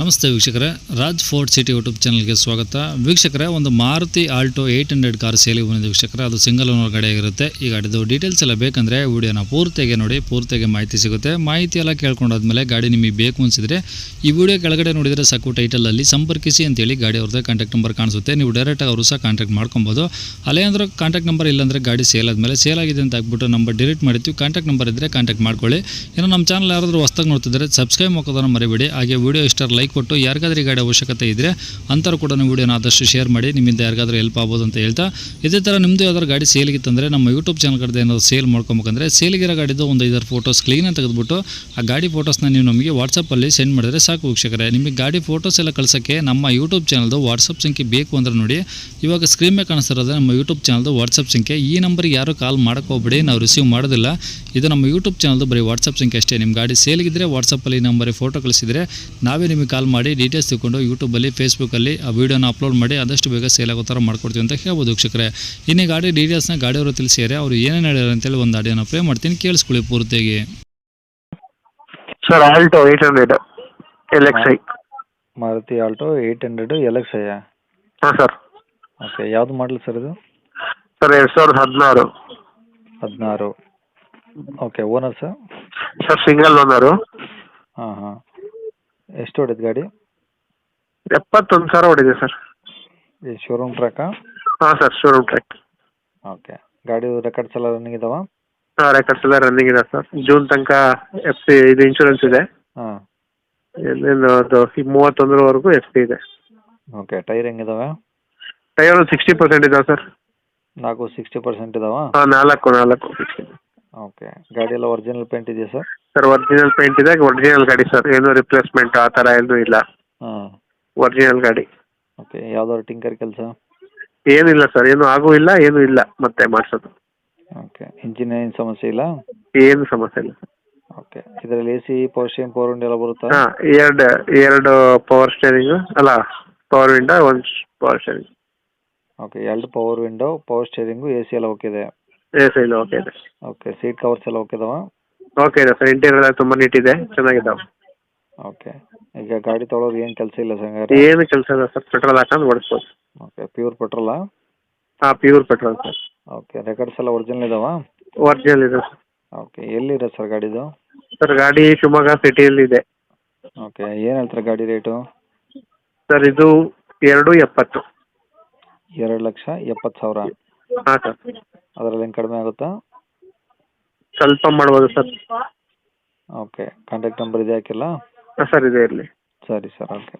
ನಮಸ್ತೆ ವೀಕ್ಷಕರೇ, Raj fort city YouTube ಚಾನಲ್ಗೆ ಸ್ವಾಗತ. ವೀಕ್ಷಕರೇ, ಒಂದು Maruti Alto eight hundred car ಸೇಲಿಗೆ ಬಂದಿದೆ ವೀಕ್ಷಕರೇ, ಅದು ಸಿಂಗಲ್ ಓನರ್ ಗಾಡಿ ಆಗಿರುತ್ತೆ. ಈ ಗಾಡಿದು ಡೀಟೇಲ್ಸ್ ಎಲ್ಲ ಬೇಕಂದರೆ ವಿಡಿಯೋನ ಪೂರ್ತಿಗೆ ನೋಡಿ ಪೂರ್ತಿಗೆ ಮಾಹಿತಿ ಸಿಗುತ್ತೆ. ಮಾಹಿತಿ ಎಲ್ಲ ಕೇಳ್ಕೊಂಡಾದ್ಮೇಲೆ ಗಾಡಿ ನಿಮಗೆ ಬೇಕು ಅನಿಸಿದ್ರೆ ಈ ವಿಡಿಯೋ ಕೆಳಗಡೆ ನೋಡಿದರೆ ಸಾಕು ಟೈಟಲಲ್ಲಿ ಸಂಪರ್ಕಿಸಿ ಅಂತೇಳಿ ಗಾಡಿ ಅವ್ರದ್ದು ಕಾಂಟ್ಯಾಕ್ಟ್ ನಂಬರ್ ಕಾಣಿಸುತ್ತೆ. ನೀವು ಡೈರೆಕ್ಟಾಗಿ ಅವರು ಸಹ ಕಾಂಟ್ಯಾಕ್ಟ್ ಮಾಡ್ಕೊಬೋದು. ಅಲ್ಲೇ ಅಂದ್ರೆ ಕಾಂಟ್ಯಾಕ್ಟ್ ನಂಬರ್ ಇಲ್ಲಾಂದರೆ ಗಾಡಿ ಸೇಲ್ ಆದಮೇಲೆ ಸೇಲ್ ಆಗಿದೆ ಅಂತ ಹಾಕ್ಬಿಟ್ಟು ನಂಬರ್ ಡಿಲೀಟ್ ಮಾಡ್ತೀವಿ ಕಾಂಟ್ಯಾಕ್ಟ್ ನಂಬರ್ ಇದ್ದರೆ ಕಾಂಟ್ಯಾಕ್ಟ್ ಮಾಡ್ಕೊಳ್ಳಿ. ಇನ್ನು ನಮ್ಮ ಚಾನಲ್ ಯಾರಾದರೂ ಹೊಸ್ದಾಗಿ ನೋಡ್ತಿದ್ರೆ ಸಬ್ಸ್ಕ್ರೈಬ್ ಹಾಕೋದನ್ನು ಮರಿಬೇಡಿ. ಹಾಗೆ ವಿಡಿಯೋ ಇಷ್ಟ ಲೈಕ್ ಕೊಟ್ಟು ಯಾರಿಗಾದ್ರೂ ಈ ಗಾಡಿ ಅವಶ್ಯಕತೆ ಇದ್ದರೆ ಅಂಥವ್ರು ಕೂಡ ವಿಡಿಯೋನ ಆದಷ್ಟು ಶೇರ್ ಮಾಡಿ, ನಿಮ್ಮಿಂದ ಯಾರಿಗಾದ್ರೂ ಹೆಲ್ಪ್ ಆಗ್ಬೋದು ಅಂತ ಹೇಳ್ತಾ. ಇದೇ ಥರ ನಿಮ್ಮದು ಯಾವ್ದಾದ್ರು ಗಾಡಿ ಸೇಲಿಗಿತ್ತಂದರೆ ನಮ್ಮ ಯೂಟ್ಯೂಬ್ ಚಾನಲ್ ಕಡೆ ಏನಾದ್ರು ಸೇಲ್ ಮಾಡ್ಕೊಬೇಕಂದ್ರೆ ಸೇಲ್ಗಿರೋ ಗಾಡಿದು ಒಂದು ಐದಾರು ಫೋಟೋಸ್ ಕ್ಲೀನಾಗಿ ತೆಗೆದುಬಿಟ್ಟು ಆ ಗಾಡಿ ಫೋಟೋಸ್ನ ನೀವು ನಮಗೆ ವಾಟ್ಸಪ್ಪಲ್ಲಿ ಸೆಂಡ್ ಮಾಡಿದ್ರೆ ಸಾಕು ವೀಕ್ಷಕರೇ. ನಿಮಗೆ ಗಾಡಿ ಫೋಟೋಸ್ ಎಲ್ಲ ಕಳ್ಸೋಕ್ಕೆ ನಮ್ಮ ಯೂಟ್ಯೂಬ್ ಚಾನಲ್ದು ವಾಟ್ಸಪ್ ಸಂಖ್ಯೆ ಬೇಕು ಅಂದ್ರೆ ನೋಡಿ, ಇವಾಗ ಸ್ಕ್ರೀನ್ ಮೇಲೆ ಕಾಣಿಸ್ತಿರೋದು ನಮ್ಮ ಯೂಟ್ಯೂಬ್ ಚಾನಲ್ದು ವಾಟ್ಸಪ್ ಸಂಖ್ಯೆ. ಈ ನಂಬರ್ಗೆ ಯಾರು ಕಾಲ್ ಹೋಗ್ಬೇಡಿ ನಾವು ರಿಸೀವ್ ಮಾಡೋದಿಲ್ಲ. ಇದು ನಮ್ಮ ಯೂಟ್ಯೂಬ್ ಚಾನಲ್ದು ಬರೀ ವಾಟ್ಸಪ್ ಸಂಖ್ಯೆ ಅಷ್ಟೇ. ನಿಮ್ಮ ಗಾಡಿ ಸೇಲ್ಗಿದ್ರೆ ವಾಟ್ಸಪ್ಪಲ್ಲಿ ನಂಬರಿಗೆ ಫೋಟೋ ಕಳಿಸಿದರೆ ನಾವೇ ನಿಮಗೆ ಕಾಲ್ ಮಾಡಿ ಡೀಟೇಲ್ಸ್ ತಿಳ್ಕೊಂಡು ಯೂಟ್ಯೂಬಲ್ಲಿ ಫೇಸ್ಬುಕ್ಕಲ್ಲಿ ಆ ವೀಡಿಯೋನ ಅಪ್ಲೋಡ್ ಮಾಡಿ ಆದಷ್ಟು ಬೇಗ ಸೇಲ್ ಆಗೋ ಥರ ಮಾಡ್ಕೊಡ್ತೀವಿ ಅಂತ ಹೇಳ್ಬೋದು ವೀಕ್ಷಕರೇ. ಇನ್ನು ಗಾಡಿ ಡೀಟೇಲ್ಸ್ನ ಗಾಡಿಯವರು ತಿಳಿಸಿದರೆ ಅವರು ಏನೇನು ಹೇಳ್ಯಾರ ಅಂತೇಳಿ ಒಂದು ಆಡಿಯೋನ ಪ್ಲೇ ಮಾಡ್ತೀನಿ ಕೇಳಿಸ್ಕೊಳ್ಳಿ ಪೂರ್ತಿಯಾಗಿ. Sir Alto eight hundred L X I Maruti Alto eight hundred L X I ಹಾಂ ಸರ್ ಓಕೆ ಯಾವ್ದು ಮಾಡಲ್ ಸರ್ ಇದು? ಸರ್ ಎರಡು ಸಾವಿರದ ಹದಿನಾರು. ಹದಿನಾರು. Okay owner sir sir single owner ಹಾಂ ಹಾಂ. ಎಷ್ಟು ಹೊಡೆದು ಗಾಡಿ? ಎಪ್ಪತ್ತೊಂದು ಸಾವಿರ ಹೊಡಿದೆ ಸರ್. ಈ ಶೋರೂಮ್ ಟ್ರ್ಯಾಕಾ ಹಾಂ ಸರ್ ಶೋರೂಮ್ ಟ್ರ್ಯಾಕ್ ಓಕೆ. ಗಾಡಿ ರೆಕಾರ್ಡ್ಸ್ ಎಲ್ಲ ರನ್ನಿಂಗ್ ಇದಾವ? ಹಾಂ ರೆಕಾರ್ಡ್ಸ್ ಎಲ್ಲ ರನ್ನಿಂಗ್ ಇದೆ ಸರ್. ಜೂನ್ ತನಕ ಎಫ್ ಸಿ ಇದು ಇನ್ಶೂರೆನ್ಸ್ ಇದೆ. ಹಾಂ. ಇನ್ನೇನು ಅದು ಈ ಮೂವತ್ತೊಂದರವರೆಗೂ ಎಫ್ ಸಿ ಇದೆ. ಓಕೆ ಟೈರ್ ಹೆಂಗಿದಾವೆ? ಟೈರ್ ಒಂದು ಸಿಕ್ಸ್ಟಿ ಪರ್ಸೆಂಟ್ ಇದಾವೆ ಸರ್. ನಾಲ್ಕು ಸಿಕ್ಸ್ಟಿ ಪರ್ಸೆಂಟ್ ಇದಾವ? ಹಾಂ ನಾಲ್ಕು ನಾಲ್ಕು ಸಿಕ್ಸ್ಟಿ ಓಕೆ. ಗಾಡಿ ಎಲ್ಲ ಒರಿಜಿನಲ್ ಪೇಂಟ್ ಇದೆಯಾ ಸರ್? ಸರ್ ಒರಿಜಿನಲ್ ಪೇಂಟ್ ಇದೆ ಒರಿಜಿನಲ್ ಗಾಡಿ ಸರ್ ಏನು ರಿಪ್ಲೇಸ್ಮೆಂಟ್ ಆ ಥರ ಏನೂ ಇಲ್ಲ. ಹಾಂ. ಒರಿಜಿನಲ್ ಗಾಡಿ. ಓಕೆ ಯಾವ್ದಾದ್ರು ಟಿಂಕರ್ ಕೆಲಸ? ಏನಿಲ್ಲ ಸರ್ ಏನು ಆಗೂ ಇಲ್ಲ ಏನೂ ಇಲ್ಲ ಮತ್ತೆ ಮಾಡಿಸೋದು. ಓಕೆ ಇಂಜಿನ್ ಏನು ಸಮಸ್ಯೆ ಇಲ್ಲ? ಏನು ಸಮಸ್ಯೆ ಇಲ್ಲ. ಓಕೆ ಇದರಲ್ಲಿ A C power steering power window ಎಲ್ಲ ಬರುತ್ತಾ? ಹಾಂ ಎರಡು ಎರಡು ಪವರ್ ಸ್ಟೇರಿಂಗು ಅಲ್ಲ ಪವರ್ ವಿಂಡೋ ಒಂದು ಪವರ್ ಸ್ಟೇರಿಂಗ್ ಓಕೆ ಎರಡು power window power steering A C ಎಲ್ಲ ಓಕೆ ಇದೆ? ಎ ಸಿ ಇಲ್ಲ ಓಕೆ ಇದೆ. ಓಕೆ ಸೀಟ್ ಕವರ್ಸ್ ಎಲ್ಲ ಓಕೆ ಇದಾವ? ಓಕೆ ಇದೆ ಸರ್ ಇಂಟೀರಿಯರ್ ಎಲ್ಲ ತುಂಬ ನೀಟ್ ಇದೆ ಚೆನ್ನಾಗಿದ್ದಾವೆ ಓಕೆ ಈಗ ಗಾಡಿ ತೊಳೋದು ಏನು ಕೆಲಸ ಇಲ್ಲ ಸರ್ ಹಂಗಾರೆ? ಏನು ಕೆಲಸ ಇಲ್ಲ ಸರ್ ಪೆಟ್ರೋಲ್ ಹಾಕೊಂಡು ಓಡಿಸ್ಬೋದು. ಓಕೆ ಪ್ಯೂರ್ ಪೆಟ್ರೋಲಾ ಹಾಂ pure petrol sir. Okay records ಎಲ್ಲ ಒರಿಜಿನಲ್ ಇದಾವಾ? ಒರಿಜಿನಲ್ ಇದೆ ಸರ್. ಓಕೆ ಎಲ್ಲಿದೆ ಸರ್ ಗಾಡಿದು? ಸರ್ ಗಾಡಿ ಶಿವಮೊಗ್ಗ ಸಿಟಿಯಲ್ಲಿ ಇದೆ. ಓಕೆ ಏನು ಹೇಳ್ತಾರೆ ಗಾಡಿ ರೇಟು? ಸರ್ ಇದು ಎರಡು ಎಪ್ಪತ್ತು. ಎರಡು ಲಕ್ಷ ಎಪ್ಪತ್ತು ಸಾವಿರ? ಹಾಂ ಸರ್. ಅದರಲ್ಲಿ ಏನು ಕಡಿಮೆ ಆಗುತ್ತಾ? ಸ್ವಲ್ಪ ಮಾಡ್ಬೋದು ಸರ್. ಓಕೆ ಕಾಂಟ್ಯಾಕ್ಟ್ ನಂಬರ್ ಇದೆ ಹಾಕಿಲ್ಲ ಸರ್ ಇದೆ ಇರಲಿ. ಸರಿ ಸರ್ ಓಕೆ